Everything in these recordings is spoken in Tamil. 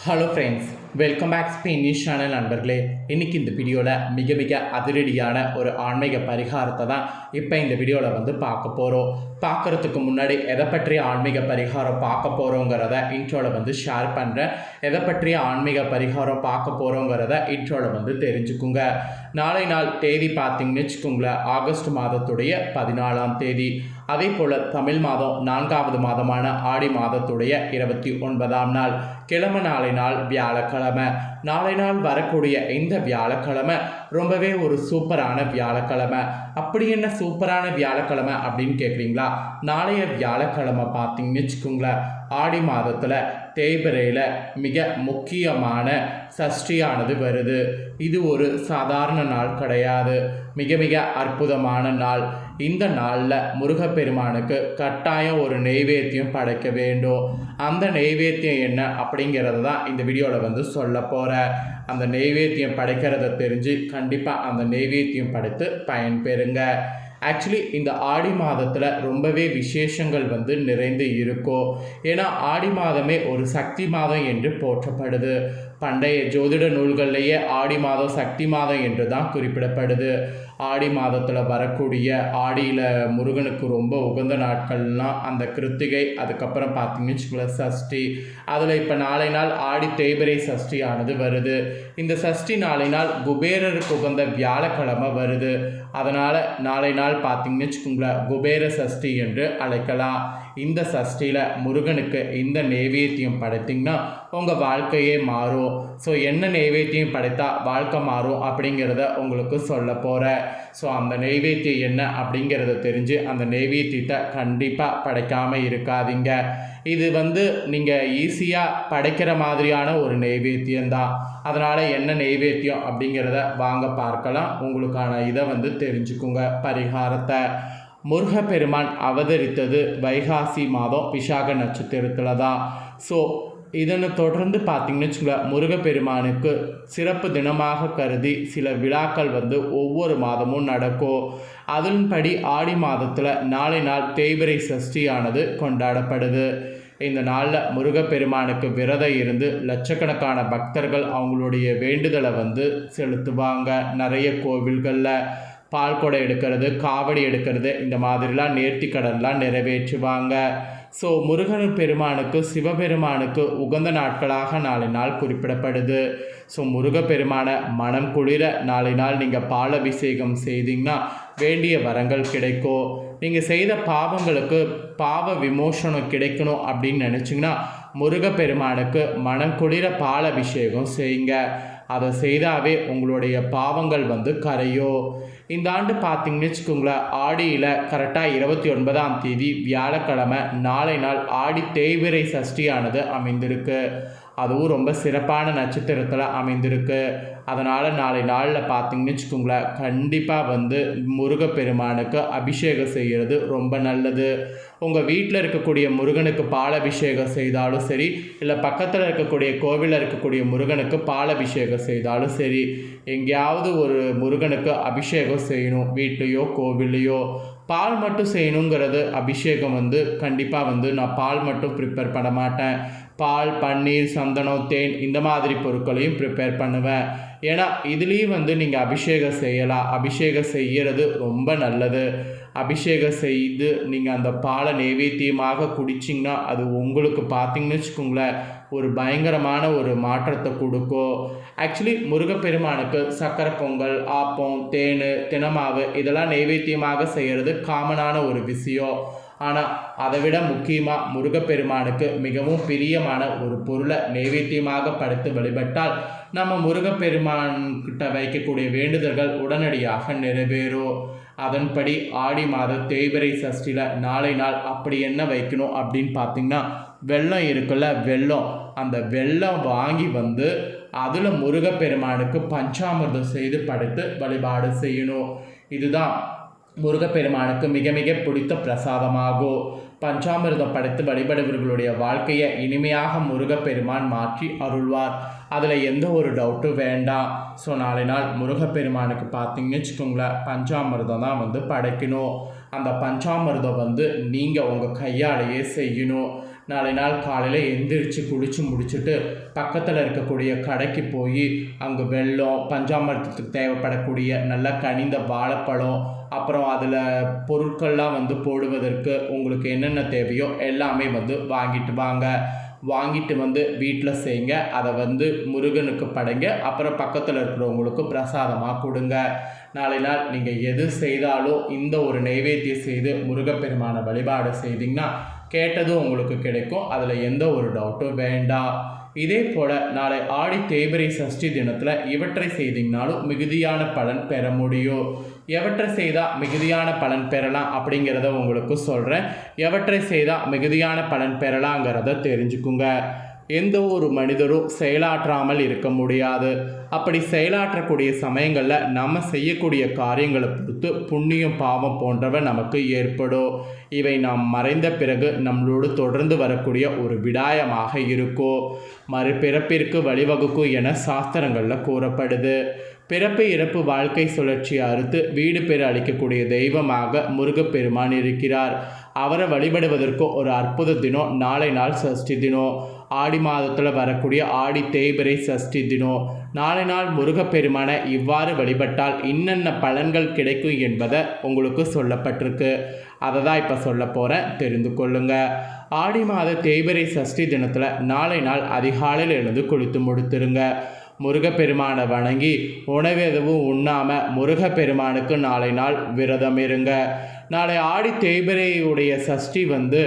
Hello friends welcome back Spain news channel நண்பர்களே. இன்னைக்கு இந்த வீடியோவில் மிக மிக அதிரடியான ஒரு ஆன்மீக பரிகாரத்தை தான் இப்போ இந்த வீடியோவில் வந்து பார்க்க போகிறோம் பார்க்குறதுக்கு முன்னாடி எதை பற்றிய ஆன்மீக பரிகாரம் பார்க்க போகிறோங்கிறத இன்ட்ரோவில் வந்து ஷேர் பண்ணுறேன் எதை பற்றிய ஆன்மீக பரிகாரம் பார்க்க போகிறோங்கிறத இன்ட்ரோவில் வந்து தெரிஞ்சுக்குங்க. நாளை நாள் தேதி பார்த்தீங்கன்னு வச்சுக்கோங்களேன் ஆகஸ்ட் மாதத்துடைய பதினாலாம் தேதி. அதே போல் தமிழ் மாதம் நான்காவது மாதமான ஆடி மாதத்துடைய இருபத்தி ஒன்பதாம் நாள். கிழமை நாளை நாள் வியாழக்கிழமை நாளை நாள் வரக்கூடிய இந்த வியாழக்கிழமை ரொம்பவே ஒரு சூப்பரான வியாழக்கிழமை. அப்படி என்ன சூப்பரான வியாழக்கிழமை அப்படின்னு கேட்குறீங்களா நாளைய வியாழக்கிழமை பார்த்தீங்கன்னு வச்சுக்கோங்களேன். ஆடி மாதத்தில் தேய்பிரையில் மிக முக்கியமான சஷ்டியானது வருது. இது ஒரு சாதாரண நாள் கிடையாது. மிக மிக அற்புதமான நாள். இந்த நாளில் முருகப்பெருமானுக்கு கட்டாயம் ஒரு நெய்வேத்தியம் படைக்க வேண்டும். அந்த நெய்வேத்தியம் என்ன அப்படிங்கிறது தான் இந்த வீடியோவில் வந்து சொல்ல போகிறேன் அந்த நெய்வேத்தியம் படைக்கிறத தெரிஞ்சு கண்டிப்பாக அந்த நெய்வேத்தியம் படைத்து பயன்பெறுங்க. ஆக்சுவலி இந்த ஆடி மாதத்தில் ரொம்பவே விசேஷங்கள் வந்து நிறைந்து இருக்கும். ஏன்னா ஆடி மாதமே ஒரு சக்தி மாதம் என்று போற்றப்படுது. பண்டைய ஜோதிட நூல்கள்லேயே ஆடி மாதம் சக்தி மாதம் என்று தான் குறிப்பிடப்படுது. ஆடி மாதத்தில் வரக்கூடிய ஆடியில் முருகனுக்கு ரொம்ப உகந்த நாட்கள்லாம் அந்த கிருத்திகை அதுக்கப்புறம் பார்த்தீங்கன்னு வச்சுக்கோங்களேன் சஷ்டி. அதில் இப்போ நாளை நாள் ஆடி தேய்பிரை சஷ்டி ஆனது வருது. இந்த சஷ்டி நாளை நாள் குபேரருக்கு உகந்த வியாழக்கிழமை வருது. அதனால் நாளை நாள் பார்த்தீங்கன்னு வச்சுக்கோங்களேன் குபேர சஷ்டி என்று அழைக்கலாம். இந்த சஷ்டியில் முருகனுக்கு இந்த நெய்வேத்தியம் படைத்திங்கன்னா உங்கள் வாழ்க்கையே மாறும். ஸோ என்ன நெய்வேத்தியம் படைத்தா வாழ்க்கை மாறும் அப்படிங்கிறத உங்களுக்கு சொல்ல போகிறேன் ஸோ அந்த நெய்வேத்தியம் என்ன அப்படிங்கிறத தெரிஞ்சு அந்த நெய்வேத்தியத்தை கண்டிப்பாக படைக்காமல் இருக்காதீங்க. இது வந்து நீங்கள் ஈஸியாக படைக்கிற மாதிரியான ஒரு நெய்வேத்தியம் தான் அதனால் என்ன நெய்வேத்தியம் அப்படிங்கிறத வாங்க பார்க்கலாம். உங்களுக்கான இதை வந்து தெரிஞ்சுக்குங்க. பரிகாரத்தை. முருகப்பெருமான் அவதரித்தது வைகாசி மாதம் விசாக நட்சத்திரத்தில் தான் ஸோ இதனை தொடர்ந்து பார்த்தீங்கன்னு வச்சுக்கோங்களேன் முருகப்பெருமானுக்கு சிறப்பு தினமாக கருதி சில விழாக்கள் வந்து ஒவ்வொரு மாதமும் நடக்கும். அதன்படி ஆடி மாதத்தில் நாளை நாள் தேய்பிரை சஷ்டியானது கொண்டாடப்படுது. இந்த நாளில் முருகப்பெருமானுக்கு விரதம் இருந்து லட்சக்கணக்கான பக்தர்கள் அவங்களுடைய வேண்டுதலை வந்து செலுத்துவாங்க. நிறைய கோவில்களில் பால் குடம் எடுக்கிறது காவடி எடுக்கிறது இந்த மாதிரிலாம் நேர்த்திக்கடன்லாம் நிறைவேற்றுவாங்க. ஸோ முருகன் பெருமானுக்கு சிவபெருமானுக்கு உகந்த நாட்களாக நாளை நாள் குறிப்பிடப்படுது. ஸோ முருகப்பெருமானை மனம் குளிர நாளை நாள் நீங்கள் பாலபிஷேகம் செய்தீங்கன்னா வேண்டிய வரங்கள் கிடைக்கும். நீங்கள் செய்த பாவங்களுக்கு பாவ விமோசனம் கிடைக்கணும் அப்படின்னு நினச்சிங்கன்னா முருகப்பெருமானுக்கு மனம் குளிர பாலபிஷேகம் செய்யுங்க. அதை செய்தாவே உங்களுடைய பாவங்கள் வந்து கரையோ. இந்த ஆண்டு பார்த்தீங்கன்னு வச்சுக்கோங்களேன் ஆடியில் கரெக்டாக இருபத்தி ஒன்பதாம் தேதி வியாழக்கிழமை நாளை நாள் ஆடி தேய்விரை சஷ்டியானது அமைந்திருக்கு. அதுவும் ரொம்ப சிறப்பான நட்சத்திரத்தில் அமைந்திருக்கு. அதனால் நாளை நாளில் பார்த்தீங்கன்னு வச்சுக்கோங்களேன் கண்டிப்பாக வந்து முருகப்பெருமானுக்கு அபிஷேகம் செய்கிறது ரொம்ப நல்லது. உங்கள் வீட்டில் இருக்கக்கூடிய முருகனுக்கு பாலபிஷேகம் செய்தாலும் சரி இல்லை பக்கத்தில் இருக்கக்கூடிய கோவிலில் இருக்கக்கூடிய முருகனுக்கு பாலபிஷேகம் செய்தாலும் சரி எங்கேயாவது ஒரு முருகனுக்கு அபிஷேகம் செய்யணும் வீட்லேயோ கோவில்லையோ. பால் மட்டும் செய்யணுங்கிறது அபிஷேகம் வந்து கண்டிப்பாக வந்து நான் பால் மட்டும் ப்ரிப்பேர் பண்ண மாட்டேன். பால் பன்னீர் சந்தனம் தேன் இந்த மாதிரி பொருட்களையும் ப்ரிப்பேர் பண்ணுவேன் ஏன்னா இதுலேயும் வந்து நீங்கள் அபிஷேகம் செய்யலாம். அபிஷேகம் செய்கிறது ரொம்ப நல்லது. அபிஷேகம் செய்து நீங்கள் அந்த பாலை நைவேத்தியமாக குடிச்சிங்கன்னா அது உங்களுக்கு பார்த்தீங்கன்னு வச்சுக்கோங்களேன் ஒரு பயங்கரமான ஒரு மாற்றத்தை கொடுக்கும். ஆக்சுவலி முருகப்பெருமானுக்கு சக்கரை பொங்கல் ஆப்பம் தேன் தினமாவு இதெல்லாம் நைவேத்தியமாக செய்கிறது காமனான ஒரு விஷயம். ஆனால் அதை விட முக்கியமாக முருகப்பெருமானுக்கு மிகவும் பிரியமான ஒரு பொருளை நைவேத்தியமாக படைத்து வழிபட்டால் நம்ம முருகப்பெருமான்கிட்ட வைக்கக்கூடிய வேண்டுதல்கள் உடனடியாக நிறைவேறும். அதன்படி ஆடி மாத தேய்பிரை சஷ்டியில் நாளை நாள் அப்படி என்ன வைக்கணும் அப்படின்னு பார்த்திங்கன்னா வெள்ளம் இருக்குல்ல வெள்ளம். அந்த வெள்ளம் வாங்கி வந்து அதில் முருகப்பெருமானுக்கு பஞ்சாமிர்தம் செய்து படைத்து வழிபாடு செய்யணும். இதுதான் முருகப்பெருமானுக்கு மிக மிக பிடித்த பிரசாதமாகும் பஞ்சாமிர்தம் படைத்து வழிபடுபவர்களுடைய வாழ்க்கையை இனிமையாக முருகப்பெருமான் மாற்றி அருள்வார். அதில் எந்த ஒரு டவுட்டும் வேண்டாம். ஸோ நாளை நாள் முருகப்பெருமானுக்கு பார்த்தீங்கன்னு வச்சுக்கோங்களேன் பஞ்சாமிர்தம் தான் வந்து படைக்கணும். அந்த பஞ்சாமிர்தம் வந்து நீங்கள் உங்கள் கையாலேயே செய்யணும். நாளை நாள் காலையில் எந்திரிச்சு குளித்து முடிச்சுட்டு பக்கத்தில் இருக்கக்கூடிய கடைக்கு போய் அங்கே வெள்ளம் பஞ்சாமிர்தத்துக்கு தேவைப்படக்கூடிய நல்ல கனிந்த வாழைப்பழம் அப்புறம் அதில் பொருட்கள்லாம் வந்து போடுவதற்கு உங்களுக்கு என்னென்ன தேவையோ எல்லாமே வந்து வாங்கிட்டு வாங்க. வாங்கிட்டு வந்து வீட்டில் செய்யுங்க. அதை வந்து முருகனுக்கு படைங்க. அப்புறம் பக்கத்தில் இருக்கிறவங்களுக்கு பிரசாதமாக கொடுங்க. நாளை நாள் நீங்கள் எது செய்தாலும் இந்த ஒரு நைவேத்தியம் செய்து முருகப்பெருமான வழிபாடு செய்தீங்கன்னா கேட்டதும் உங்களுக்கு கிடைக்கும். அதில் எந்த ஒரு டவுட்டும் வேண்டாம். இதே போல் நாளை ஆடி தேய்பிரை சஷ்டி தினத்தில் இவற்றை செய்தீங்கனாலும் மிகுதியான பலன் பெற முடியும். எவற்றை செய்தால் மிகுதியான பலன் பெறலாம் அப்படிங்கிறத உங்களுக்கு சொல்கிறேன் எவற்றை செய்தால் மிகுதியான பலன் பெறலாங்கிறத தெரிஞ்சுக்குங்க. எந்த ஒரு மனிதரும் செயலாற்றாமல் இருக்க முடியாது. அப்படி செயலாற்றக்கூடிய சமயங்களில் நம்ம செய்யக்கூடிய காரியங்களை பொறுத்து புண்ணியம் பாவம் போன்றவை நமக்கு ஏற்படும். இவை நாம் மறைந்த பிறகு நம்மளோடு தொடர்ந்து வரக்கூடிய ஒரு விடாயமாக இருக்கும். மறுபிறப்பிற்கு வழிவகுக்கும் என சாஸ்திரங்களில் கூறப்படுது. பிறப்பு இறப்பு வாழ்க்கை சுழற்சியை அறுத்து வீடு பெற அளிக்கக்கூடிய தெய்வமாக முருகப்பெருமான் இருக்கிறார். அவரை வழிபடுவதற்கு ஒரு அற்புத தினம் நாளை நாள் சஷ்டி தினம். ஆடி மாதத்தில் வரக்கூடிய ஆடி தேய்பிரை சஷ்டி தினம். நாளை நாள் முருகப்பெருமானை இவ்வாறு வழிபட்டால் இன்னென்ன பலன்கள் கிடைக்கும் என்பதை உங்களுக்கு சொல்லப்பட்டிருக்கு. அதை தான் இப்போ சொல்ல போகிறேன் தெரிந்து கொள்ளுங்க. ஆடி மாத தேய்பிரை சஷ்டி தினத்தில் நாளை நாள் அதிகாலையில் எழுந்து குளித்து முடித்துருங்க. முருகப்பெருமானை வணங்கி உணவு எதுவும் உண்ணாமல் முருகப்பெருமானுக்கு நாளை நாள் விரதம் இருங்க. நாளை ஆடி தேய்பிரையுடைய சஷ்டி வந்து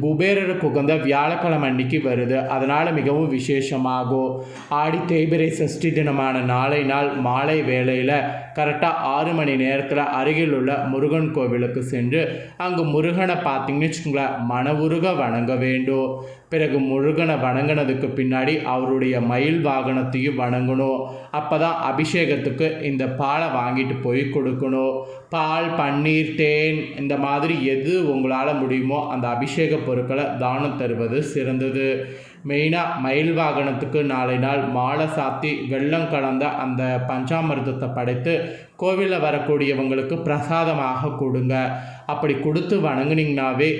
குபேரருக்கு உகந்த வியாழக்கிழமை அன்னைக்கு வருது அதனால் மிகவும் விசேஷமாகும் ஆடி தேய்பிரை சஷ்டி தினமான நாளை நாள் மாலை வேளையில் கரெக்டாக ஆறு மணி நேரத்தில் அருகில் உள்ள முருகன் கோவிலுக்கு சென்று அங்கு முருகனை பார்த்தீங்கன்னு வச்சுக்கோங்களேன் மனவுருக வணங்க வேண்டும். பிறகு முருகனை வணங்கினதுக்கு பின்னாடி அவருடைய மயில் வாகனத்தையும் வணங்கணும். அப்போ தான் அபிஷேகத்துக்கு இந்த பாலை வாங்கிட்டு போய் கொடுக்கணும். பால் பன்னீர் தேன் இந்த மாதிரி எது உங்களால் முடியுமோ அந்த அபிஷேக பொருட்களை தானம் தருவது சிறந்தது. மெயினாக மயில் வாகனத்துக்கு நாளை நாள் மாலை சாத்தி வெள்ளம் கலந்த அந்த பஞ்சாமிர்தத்தை படைத்து கோவிலில் வரக்கூடியவங்களுக்கு பிரசாதமாக கொடுங்க. அப்படி கொடுத்து வணங்குனீங்கனாவே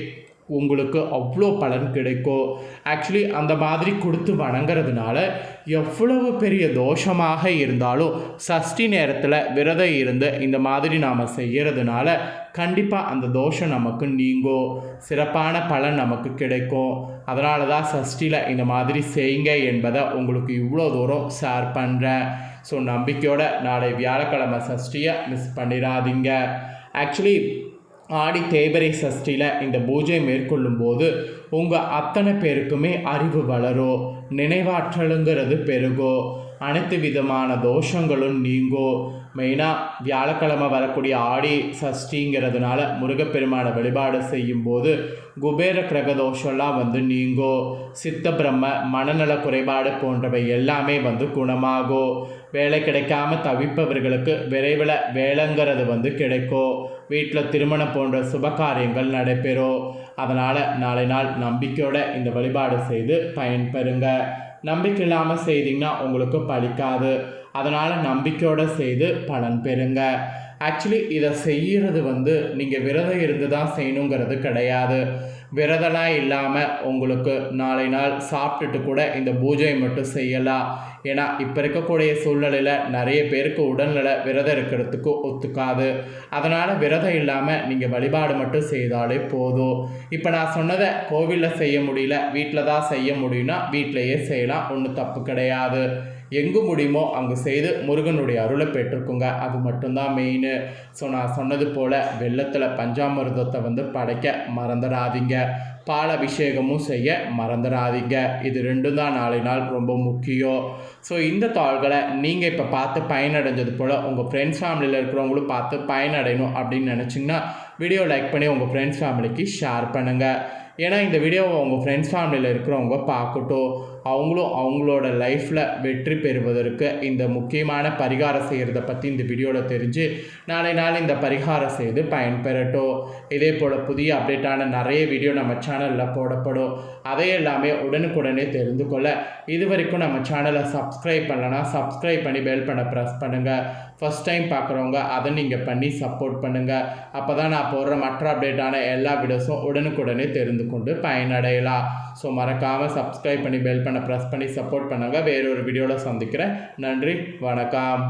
உங்களுக்கு அவ்வளோ பலன் கிடைக்கும் ஆக்சுவலி அந்த மாதிரி கொடுத்து வணங்குறதுனால எவ்வளவு பெரிய தோஷமாக இருந்தாலும் சஷ்டி நேரத்தில் விரதம் இருந்து இந்த மாதிரி நாம் செய்கிறதுனால கண்டிப்பாக அந்த தோஷம் நமக்கு நீங்கும் சிறப்பான பலன் நமக்கு கிடைக்கும் அதனால தான் சஷ்டியில் இந்த மாதிரி செய்யுங்க என்பதை உங்களுக்கு இவ்வளோ தூரம் ஷேர் பண்ணுறேன் ஸோ நம்பிக்கையோட நாளை வியாழக்கிழமை சஷ்டியை மிஸ் பண்ணிடாதீங்க. ஆக்சுவலி ஆடி தேய்பிரை சஷ்டியில் இந்த பூஜை மேற்கொள்ளும் போது உங்கள் அத்தனை பேருக்குமே அறிவு வளரும் நினைவாற்றலுங்கிறது பெருகும் அனைத்து விதமான தோஷங்களும் நீங்கும் மெயினாக வியாழக்கிழமை வரக்கூடிய ஆடி சஷ்டிங்கிறதுனால முருகப்பெருமானை வழிபாடு செய்யும்போது குபேர கிரக தோஷம்லாம் வந்து நீங்கோ சித்த பிரம்ம மனநல குறைபாடு போன்றவை எல்லாமே வந்து குணமாகும் வேலை கிடைக்காம தவிப்பவர்களுக்கு விரைவில் வேலைங்கிறது வந்து கிடைக்கும் வீட்டில் திருமணம் போன்ற சுபகாரியங்கள் நடைபெறும் அதனால் நாளை நாள் நம்பிக்கையோட இந்த வழிபாடு செய்து பயன்பெறுங்க. நம்பிக்கை இல்லாமல் செய்தீங்கன்னா உங்களுக்கு பலிக்காது. அதனால் நம்பிக்கையோடு செய்து பலன் பெறுங்க. ஆக்சுவலி இதை செய்கிறது வந்து நீங்கள் விரதம் இருந்து தான் செய்யணுங்கிறது கிடையாது. விரதலாம் இல்லாமல் உங்களுக்கு நாளை நாள் சாப்பிட்டுட்டு கூட இந்த பூஜையை மட்டும் செய்யலாம். ஏன்னா இப்போ இருக்கக்கூடிய சூழ்நிலையில் நிறைய பேருக்கு உடல்நிலை விரதம் இருக்கிறதுக்கு ஒத்துக்காது. அதனால் விரதம் இல்லாமல் நீங்கள் வழிபாடு மட்டும் செய்தாலே போதும். இப்போ நான் சொன்னதை கோவிலில் செய்ய முடியல வீட்டில் தான் செய்ய முடியும்னா வீட்டிலையே செய்யலாம் ஒன்றும் தப்பு கிடையாது. எங்கு முடியுமோ அங்கு செய்து முருகனுடைய அருளை பெற்றுக்குங்க. அது மட்டும்தான் மெயின் ஸோ நான் சொன்னது போல் வெள்ளத்தில் பஞ்சாமிர்தத்தை வந்து படைக்க மறந்துடாதீங்க. பால் அபிஷேகமும் செய்ய மறந்துடாதீங்க. இது ரெண்டும் தான் நாளை நாள் ரொம்ப முக்கியம். ஸோ இந்த தாள்களை நீங்கள் இப்போ பார்த்து பயனடைஞ்சது போல் உங்கள் ஃப்ரெண்ட்ஸ் ஃபேமிலியில் இருக்கிறவங்களும் பார்த்து பயனடையணும் அப்படின்னு நினச்சிங்கன்னா வீடியோ லைக் பண்ணி உங்கள் ஃப்ரெண்ட்ஸ் ஃபேமிலிக்கு ஷேர் பண்ணுங்கள் ஏன்னா இந்த வீடியோவை உங்கள் ஃப்ரெண்ட்ஸ் ஃபேமிலியில் இருக்கிறவங்க பார்க்கட்டும். அவங்களும் அவங்களோட லைஃப்பில் வெற்றி பெறுவதற்கு இந்த முக்கியமான பரிகாரம் செய்கிறத பற்றி இந்த வீடியோவில் தெரிஞ்சு நாளை நாள் இந்த பரிகாரம் செய்து பயன்பெறட்டும். இதே போல் புதிய அப்டேட்டான நிறைய வீடியோ நம்ம சேனலில் போடப்படும். அதை எல்லாமே உடனுக்குடனே தெரிந்து கொள்ள இது வரைக்கும் நம்ம சேனலை சப்ஸ்கிரைப் பண்ணலன்னா சப்ஸ்கிரைப் பண்ணி பெல் பண்ண ப்ரெஸ் பண்ணுங்கள் ஃபஸ்ட் டைம் பார்க்குறவங்க அதை நீங்கள் பண்ணி சப்போர்ட் பண்ணுங்கள் அப்போ தான் நான் போடுற மற்ற அப்டேட்டான எல்லா வீடியோஸும் உடனுக்குடனே தெரிந்து கொண்டு பயனடையலாம். ஸோ மறக்காமல் சப்ஸ்கிரைப் பண்ணி பெல் பண்ண ப்ரெஸ் பண்ணி சப்போர்ட் பண்ணுங்கள் வேறொரு வீடியோவில் சந்திக்கிறேன். நன்றி வணக்கம்.